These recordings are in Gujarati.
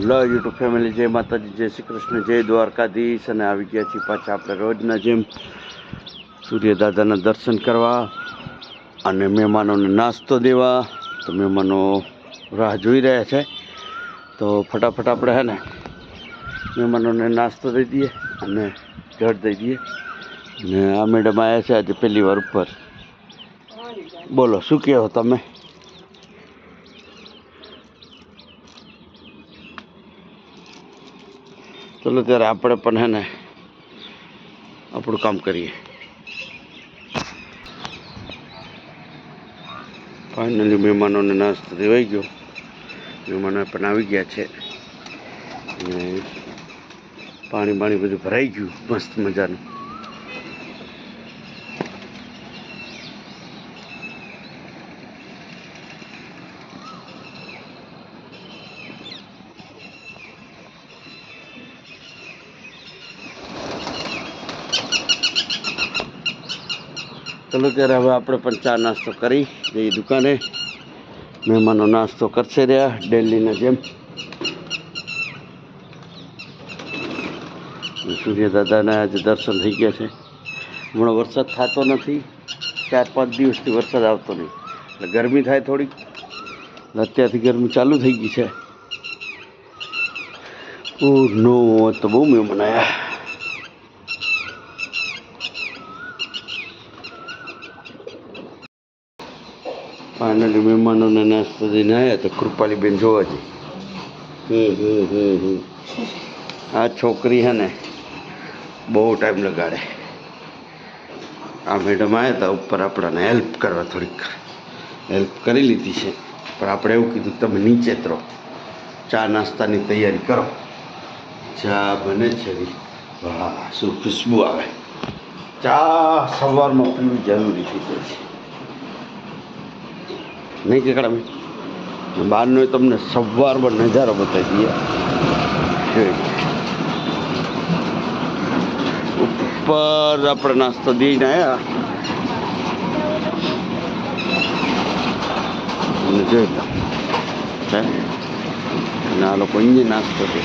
હેલો યુટ્યુબ ફેમિલી જય માતાજી, જય શ્રી કૃષ્ણ, જય દ્વારકાધીશ. અને આવી ગયા છીએ પાછા આપણે રોજના જેમ સૂર્યદાદાના દર્શન કરવા અને મહેમાનોને નાસ્તો દેવા. તો મહેમાનો રાહ જોઈ રહ્યા છે. તો ફટાફટ આપણે હે ને મહેમાનોને નાસ્તો દઈ દઈએ અને જળ દઈ દઈએ. અને આ મેડમ આવ્યા છે આજે પહેલી વાર ઉપર. બોલો, શું કહો તમે? ચલો ત્યારે આપણે પણ હે ને આપણું કામ કરીએ. ફાઇનલી મહેમાનોને નાસ્તો દેવાઈ ગયો. મહેમાનો પણ આવી ગયા છે. અને પાણી બાણી બધું ભરાઈ ગયું. મસ્ત મજાનું. ચલો ત્યારે હવે આપણે પણ ચા નાસ્તો કરી જઈએ દુકાને. મહેમાનો નાસ્તો કરશે રહ્યા, ડેલીના જેમ. સૂર્ય દાદાના આજે દર્શન થઈ ગયા છે. હમણાં વરસાદ થતો નથી. ચાર પાંચ દિવસથી વરસાદ આવતો નહીં. એટલે ગરમી થાય થોડીક. અત્યારથી ગરમી ચાલુ થઈ ગઈ છે. ઓ, નો, તો બહુ મેં આવ્યા ફાઇનલી મહેમાનોને નાસ્તો દઈને આવ્યા તો કૃપાલીબેન જોવા જઈ આ છોકરી હે ને બહુ ટાઈમ લગાડે. આ મેડમ આવ્યા હતા ઉપર આપણાને હેલ્પ કરવા થોડીક. હેલ્પ કરી લીધી છે. પણ આપણે એવું કીધું, તમે નીચે રહો. ચા નાસ્તાની તૈયારી કરો. ચા બને છે વાહ, શું ખુશ્બુ આવે. ચા સવારમાં પીવી જરૂરી થઈ જાય છે. નહીં કે કડા બહારનો તમને સવારમાં નજારો બતાવી દઈએ. ઉપર આપણે નાસ્તો દઈને આવ્યા જોઈ લો. અને આ લોકો અહીંયા નાસ્તો દે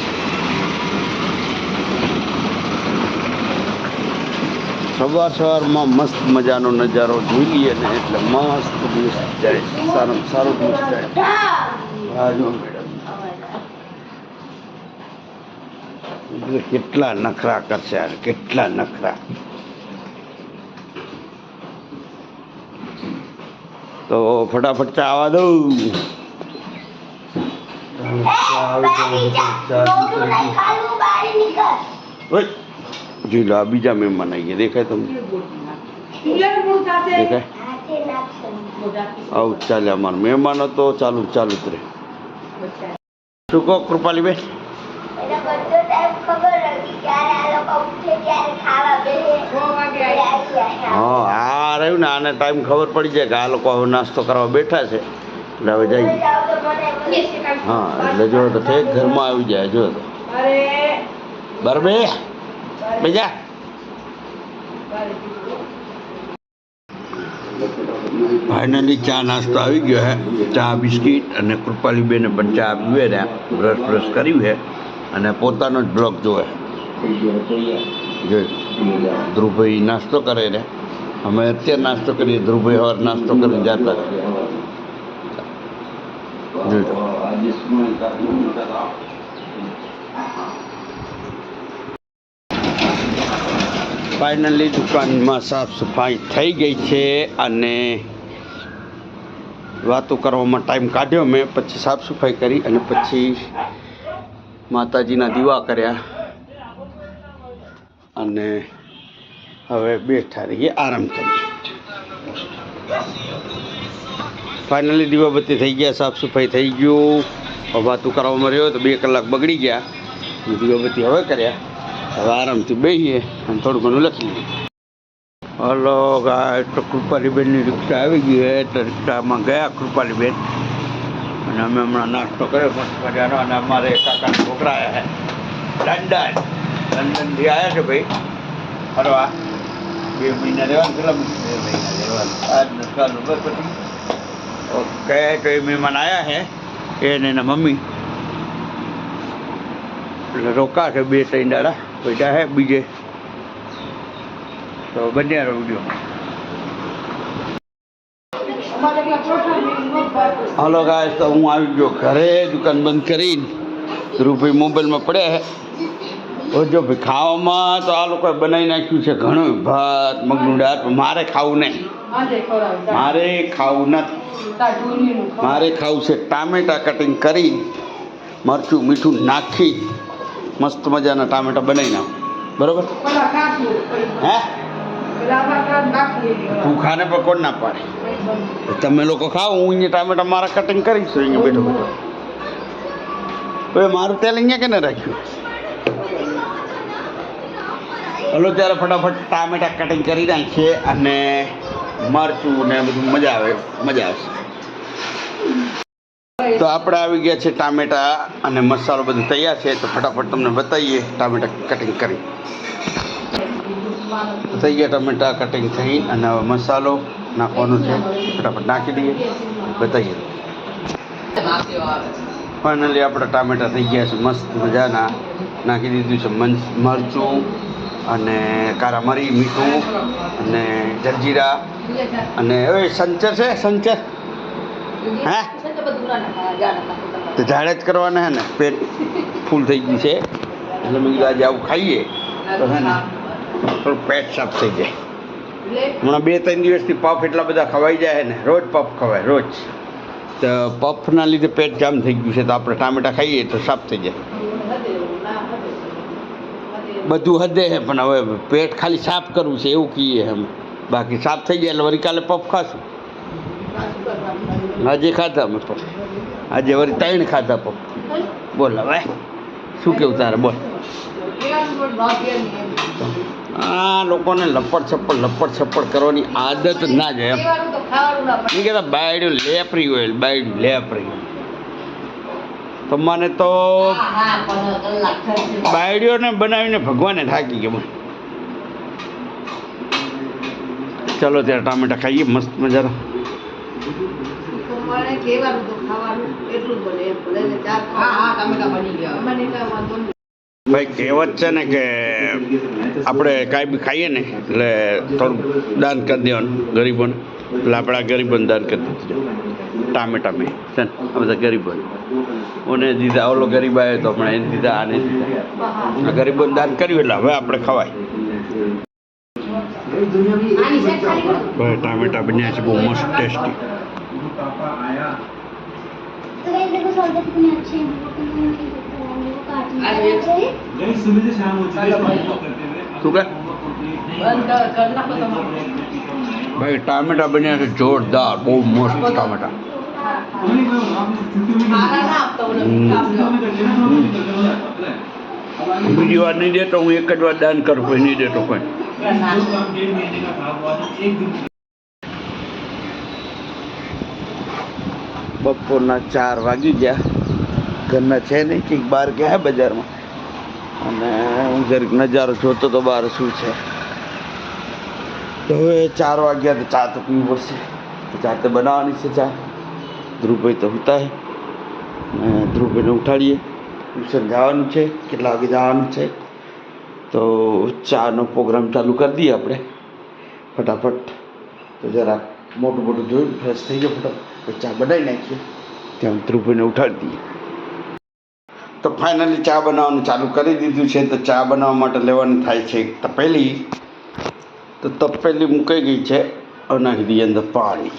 સવાર સવારમાં મસ્ત મજાનો નજારો જોઈ લઈએ ને એટલે મસ્ત દિવસ જાય સારો સારો દિવસ જાય હા જો મેડમ એટલે કેટલા નખરા કરશે યાર કેટલા નખરા તો ફટાફટ ચા આવવા દઉં ઓય, જોઈ લો આ બીજા મહેમાન આવી ગયા દેખાય તમને દેખાય આવું ચાલે અમારા. મહેમાનો તો ચાલુ ચાલુ જ રહે. શું કહો કૃપાલીબેન. હા. આ રહ્યું ને આને ટાઈમ ખબર પડી જાય કે આ લોકો હવે નાસ્તો કરવા બેઠા છે. એટલે હવે જઈએ. હા એટલે જો તો ઠેક ઘરમાં આવી જાય જો તો. બરાબર બીજા. ફાઇનલી ચા નાસ્તો આવી ગયો હે. ચા, બિસ્કિટ અને કૃપાલીબેને પણ ચા પીવે રહ્યા. બ્રશ બ્રશ કર્યું છે અને પોતાનો જ બ્લોગ જોવે. જોઈ ધ્રુવભાઈ નાસ્તો કરે ને અમે અત્યારે નાસ્તો કરીએ. ધ્રુવભાઈ હવે નાસ્તો કરીને જતા જોઈ ફાઇનલી દુકાનમાં સાફ સફાઈ થઈ ગઈ છે અને વાતો કરવામાં ટાઈમ કાઢ્યો. મેં પછી સાફ સફાઈ કરી અને પછી માતાજીના દીવા કર્યા. અને હવે બેઠા રહીએ, આરામ કરીએ. ફાઇનલી દીવાબત્તી થઈ ગયા, સાફ સફાઈ થઈ ગયું. વાતું કરવામાં રહ્યો તો બે કલાક બગડી ગયા. દીવાબત્તી હવે કર્યા. હવે આરામથી બેસીએ અને થોડું ઘણું લખી લઈએ. હલો તો કૃપાલીબેનની રિક્ષા આવી ગઈ હે તો રિક્ષામાં ગયા કૃપાલીબેન. અને અમે હમણાં નાસ્તો કર્યો, મસ્ત મજાનો, અને અમારે કાકાના છોકરા આવ્યા લંડન. લંડનથી આવ્યા છે ભાઈ. ફરવા બે મહિના રહેવાનું, કેટલા બે મહિના રહેવાનું. આજ ચાલુ બસ પછી. ઓકે, તો એ મહેમાન આવ્યા છે. એને એના મમ્મી. એટલે રોકા છે બે ત્રણ દાડા. પૈસા હે બીજે. તો બન્યા રહો વીડિયો. હાલો ગાય તો હું આવી ગયો ઘરે દુકાન બંધ કરીને. રૂપિયા મોબાઈલમાં પડ્યા જો ભાઈ ખાવામાં તો આ લોકોએ બનાવી નાખ્યું છે ઘણું. ભાત મગનું દાળ મારે ખાવું નહીં. મારે ખાવું નથી. મારે ખાવું છે ટામેટા કટિંગ કરી મરચું મીઠું નાખી મસ્ત મજાના ટામેટા બનાવી નાખો. બરોબર? હે? તું ખાને પર કોણ ના પાડે? તમે લોકો ખાઓ, હું અહીંયા ટામેટા મારા કટિંગ કરીશ અહીંયા બેઠો બેઠો. હવે મારું તેલ અહીંયા કેને રાખ્યું? હલો, ત્યારે ફટાફટ ટામેટા કટિંગ કરી નાખીએ અને મરચું ને બધું મજા આવે, મજા આવશે. તો આપણે આવી ગયા છે ટામેટા અને મસાલો બધું તૈયાર છે, તો ફટાફટ તમને બતાવીએ ટામેટા કટિંગ કરી. થઈ ગયા ટમેટા કટિંગ થઈ અને હવે મસાલો નાખવાનો છે. ફટાફટ નાખી દઈએ. બતાવીએ. ફાઇનલી આપણા ટામેટા થઈ ગયા છે. મસ્ત મજાના. નાખી દીધું છે મરચું અને કારા મરી, મીઠું અને જલજીરા અને હવે સંચર છે, સંચર. હે? તો ઝાડે જ કરવાના હે ને? પેટ ફૂલ થઈ ગયું છે. એટલે મેં કીધું આજે આવું ખાઈએ. તો હે ને? થોડું પેટ સાફ થઈ જાય. હમણાં બે ત્રણ દિવસથી પફ એટલા બધા ખવાઈ જાય ને રોજ પફ ખવાય રોજ. તો પફના લીધે પેટ જામ થઈ ગયું છે તો આપણે ટામેટા ખાઈએ તો સાફ થઈ જાય. બધું હદે છે પણ હવે પેટ ખાલી સાફ કરવું છે એવું કહીએ એમ. બાકી સાફ થઈ જાય એટલે વળી કાલે પફ ખાશું. આજે ખાધા અમે પફ આજે વળી ત્રણ ખાધા પફ બોલ હવે. શું કેવું તારે? બોલ. આ લોકોને લપડ છપ્પડ લપડ છપ્પડ કરવાની આદત ના જાય એમ. નહીં કહેતા બાયડ્યું લેપરી હોય બાયડ્યું લેપરી. તો મને તો બાયડીઓને બનાવીને ભગવાને થાકી ગયો. મને ચલો ત્યારે ટામેટા ખાઈએ મસ્ત મજાના. ભાઈ, કહેવત છે ને કે આપણે કાંઈ બી ખાઈએ ને, એટલે થોડું દાન કરી દેવાનું, ગરીબોને. એટલે આપણે આ ગરીબોને દાન કરી દીધું ટામેટા ટામે છે ને, આ બધા ગરીબો ઓને દીધા, ઓલો ગરીબ આવ્યો તો હમણાં એને દીધા, આને દીધા. ગરીબોને દાન કર્યું એટલે હવે આપણે ખવાય. ભાઈ, ટામેટા બન્યા છે, બહુ મસ્ત ટેસ્ટી. तो गाइस देखो सौदे कितने अच्छे हैं वो काटने શું કે ભાઈ ટામેટા બન્યા છે જોરદાર બહુ મસ્ત ટામેટા બીજી વાર નહીં દેતો હું એક જ વાર દાન કરું કોઈ નહીં દેતો કોઈ બપોરના ચાર વાગી ગયા ઘરના છે નહીં, કંઈક બહાર ગયા બજારમાં. અને હું જરીક નજારો જોતો તો બહાર શું છે. તો હવે ચાર વાગ્યા તો ચા તો પીવી પડશે. તો ચા તો બનાવવાની છે ચા. ધ્રુવભાઈ તો ઉતાય અને ધ્રુવભાઈને ઉઠાડીએ. ટ્યુશન જવાનું છે, કેટલા વાગે જવાનું છે. તો ચાનો પ્રોગ્રામ ચાલુ કરી દઈએ આપણે. ફટાફટ. તો જરા મોટું મોટું જોયું ફ્રેશ થઈ ગયો ફટાફટ. ચા બનાવી નાખીએ. ત્યાં ધ્રુવભાઈને ઉઠાડી દઈએ. તો ફાઇનલી ચા બનાવવાનું ચાલુ કરી દીધું છે, તો ચા બનાવવા માટે લેવાની થાય છે એક તપેલી. તો તપેલી મૂકાઈ ગઈ છે અને નાખી અંદર પાણી.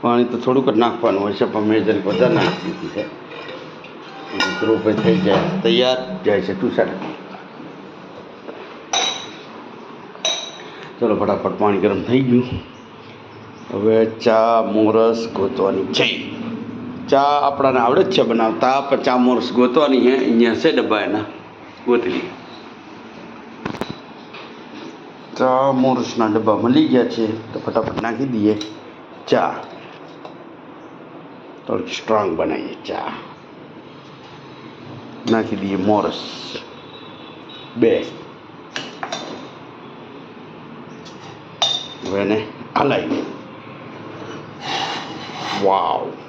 પાણી તો થોડુંક જ નાખવાનું હોય છે, પણ મેં જરીક વધારે નાખી દીધી છે. અને થઈ જાય, તૈયાર જાય છે ટ્યુશન ચલો ફટાફટ પાણી ગરમ થઈ ગયું. હવે ચા, મોરસ ગોતવાની છે. ચા આપણાને આવડે જ છે બનાવતા પણ ચા મોરસ ગોતવાની છે અહીંયા છે ડબ્બા એના ગોતી લઈએ ચા મોરસના ડબ્બા મળી ગયા છે તો ફટાફટ નાખી દઈએ ચા થોડીક સ્ટ્રોંગ બનાવીએ ચા નાખી દઈએ મોરસ બે હવે એને હલાવીએ વાવ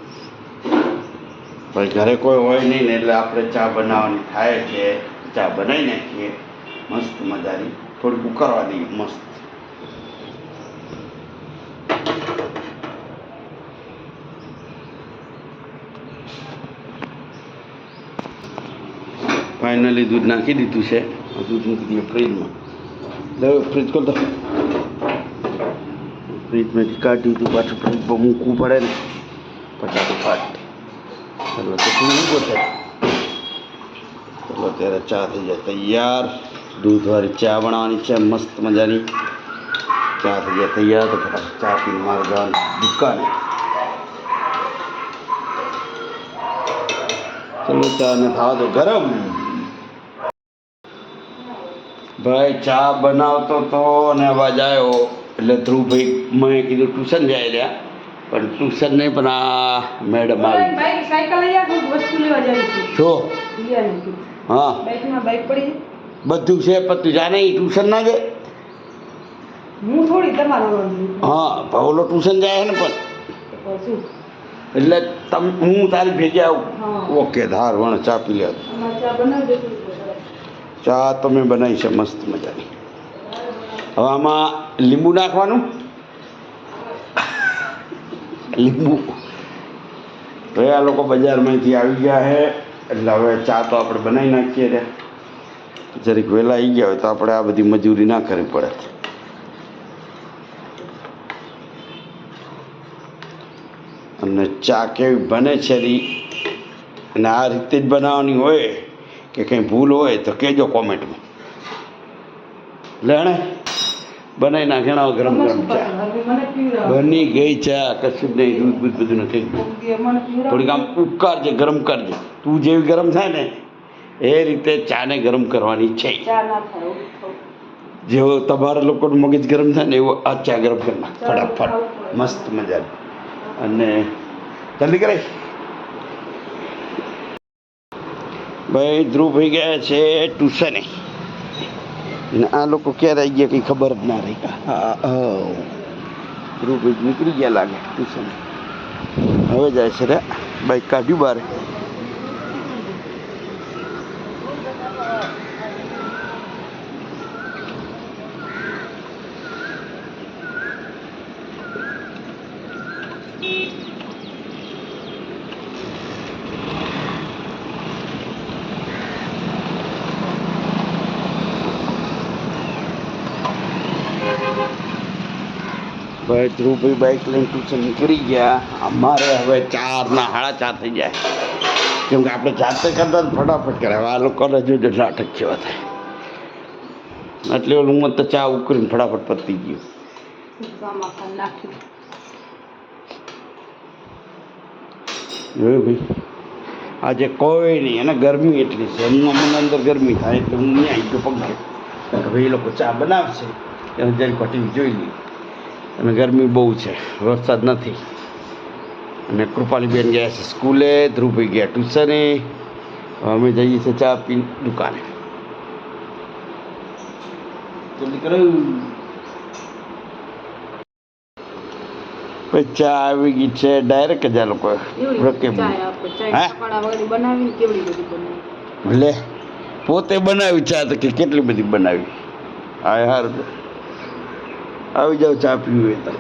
ભાઈ, ઘરે કોઈ હોય નહીં ને એટલે આપણે ચા બનાવવાની થાય છે. ચા બનાવી નાખીએ. મસ્ત મજાની. થોડીક ઉકાળવા મસ્ત. ફાઇનલી દૂધ નાખી દીધું છે. દૂધ મૂકી દઈએ ફ્રીજમાં ફ્રીજ ફ્રીજ તો. દો ફ્રીજમાંથી કાઢી દીધું, પાછું ફ્રીજ મૂકવું પડે ને. ફટાફટ ચલો ચટણી મૂકો છે ચલો ત્યારે ચા થઈ જાય. તૈયાર. દૂધવાળી ચા બનાવવાની છે. મસ્ત મજાની. ચા થઈ જાય તૈયાર. તો ફટાફટ ચા પીને મારે જવાનું દુકાને. ચલો ચા ને થવા દો ગરમ. ભાઈ, ચા બનાવતો તો અને અવાજ આવ્યો એટલે ધ્રુવભાઈ મેં કીધું ટ્યુશન જાય રહ્યા પણ ટ્યુશન નહીં પણ આ મેડમ આવી. છે. હા. બધું છે પણ તું જાને એ ટ્યુશન ના જાય? હું થોડી તમારો હા ભાવલો ટ્યુશન જાય છે ને પણ? એટલે તમ હું તારી ભેગી આવું. ઓકે ધાર વણ ચા પી લે. ચા તમે બનાવી છે મસ્ત મજાની. હવે આમાં લીંબુ નાખવાનું? લીંબુ. હવે આ લોકો બજારમાંથી આવી ગયા છે. એટલે હવે ચા તો આપણે બનાવી નાખીએ રે જરીક વહેલા આવી ગયા હોય તો આપણે આ બધી મજૂરી ના કરવી પડે. અને ચા કેવી બને છે અને આ રીતે જ બનાવવાની હોય કે કંઈ ભૂલ હોય તો કહેજો કોમેન્ટમાં. લેણે બનાવી નાખેણા ગરમ ગરમ ચા. બની ગઈ ચા કશું જ નહીં દૂધ બૂધ બધું નથી. થોડીક આમ ઉકાળજે ગરમ કરજે તું જેવી ગરમ થાય ને એ રીતે ચાને ગરમ કરવાની છે. જેવો તમારા લોકોનું મગજ ગરમ થાય ને એવો આ ચા ગરમ કરી નાખ ફટાફટ. મસ્ત મજા અને જલ્દી કરે ભાઈ ધ્રુવ ભાઈ ગયા છે ટ્યુશને ને આ લોકો ક્યારે આવી ગયા કંઈ ખબર જ ના રહી. હા નીકળી ગયા લાગે, ટ્યુશન. હવે જાય છે રે, બાઈક કાઢ્યું બહાર ભાઈ ધ્રુવભાઈ બાઇક લઈને ટ્યુશન નીકળી ગયા. અમારે હવે ચારના સાડા ચાર થઈ જાય. કેમ આપણે જાતે કરતા ફટાફટ કરાવે આ લોકોને જોજો નાટક જેવા થાય. એટલે હું તો ચા ઉકળીને ફટાફટ પતી ગયું. જોયું ભાઈ? આજે કોઈ નહીં. અને ગરમી એટલી છે. હું મને અંદર ગરમી થાય એટલે હું નહીં આવી ગયો પગ ભાઈ એ લોકો ચા બનાવશે. એને જરી પટી જોઈ લઈ અને ગરમી બહુ છે વરસાદ નથી. અને કૃપાલીબેન ગયા છે સ્કૂલે ધ્રુવભાઈ ગયા ટ્યુશને. અમે જઈએ છીએ ચા પી દુકાને. જલ્દી ચા આવી ગઈ છે ડાયરેક્ટ જ આ લોકો લે પોતે બનાવી ચા તો કે કેટલી બધી બનાવી? હા યાર આવી જાઓ, ચા પીવું તો.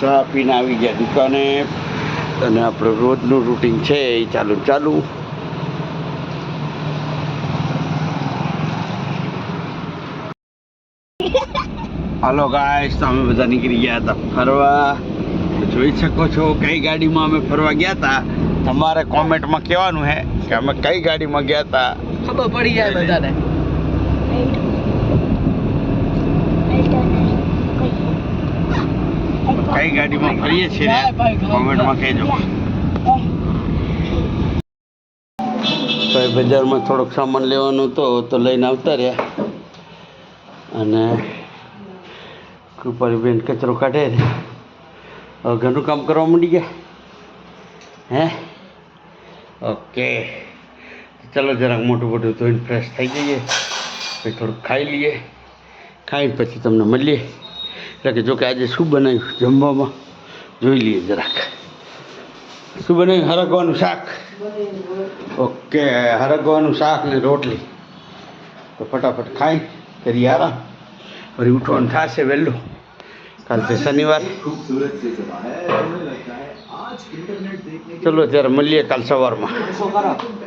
ચા પીને આવી ગયા દુકાને. અને આપણું રોજનું રૂટીન છે, એ ચાલુ ચાલુ. હાલો ગાઈસ તો અમે બધા નીકળી ગયા હતા ફરવા. જોઈ શકો છો કઈ ગાડીમાં અમે ફરવા ગયા હતા. તમારે કોમેન્ટમાં કહેવાનું હે કે અમે કઈ ગાડીમાં ગયા હતા. ખબર પડી જાય બધાને. કઈ ગાડીમાં ફરીએ છીએ કોમેન્ટમાં કહેજો. બજારમાં થોડોક સામાન લેવાનો હતો તો લઈને આવતા રહ્યા. અને કૃપાલીબેન કચરો કાઢે હવે ઘરનું કામ કરવા માંડી ગયા. હે? ઓકે. ચાલો જરાક મોટું મોટું ધોઈને ફ્રેશ થઈ જઈએ. પછી થોડુંક ખાઈ લઈએ. ખાઈને પછી તમને મળીએ. એટલે કે જો કે આજે શું બનાવ્યું? જમવામાં? જોઈ લઈએ જરાક. શું બનાવ્યું? હરગવાનું શાક. ઓકે, હરગવાનું શાક ને રોટલી. તો ફટાફટ ખાઈ કરી આરામ. ફરી ઉઠવાનું થશે વહેલું. કાલ છે શનિવાર. ચલો, ત્યારે મળીએ કાલ સવારમાં. શું કરો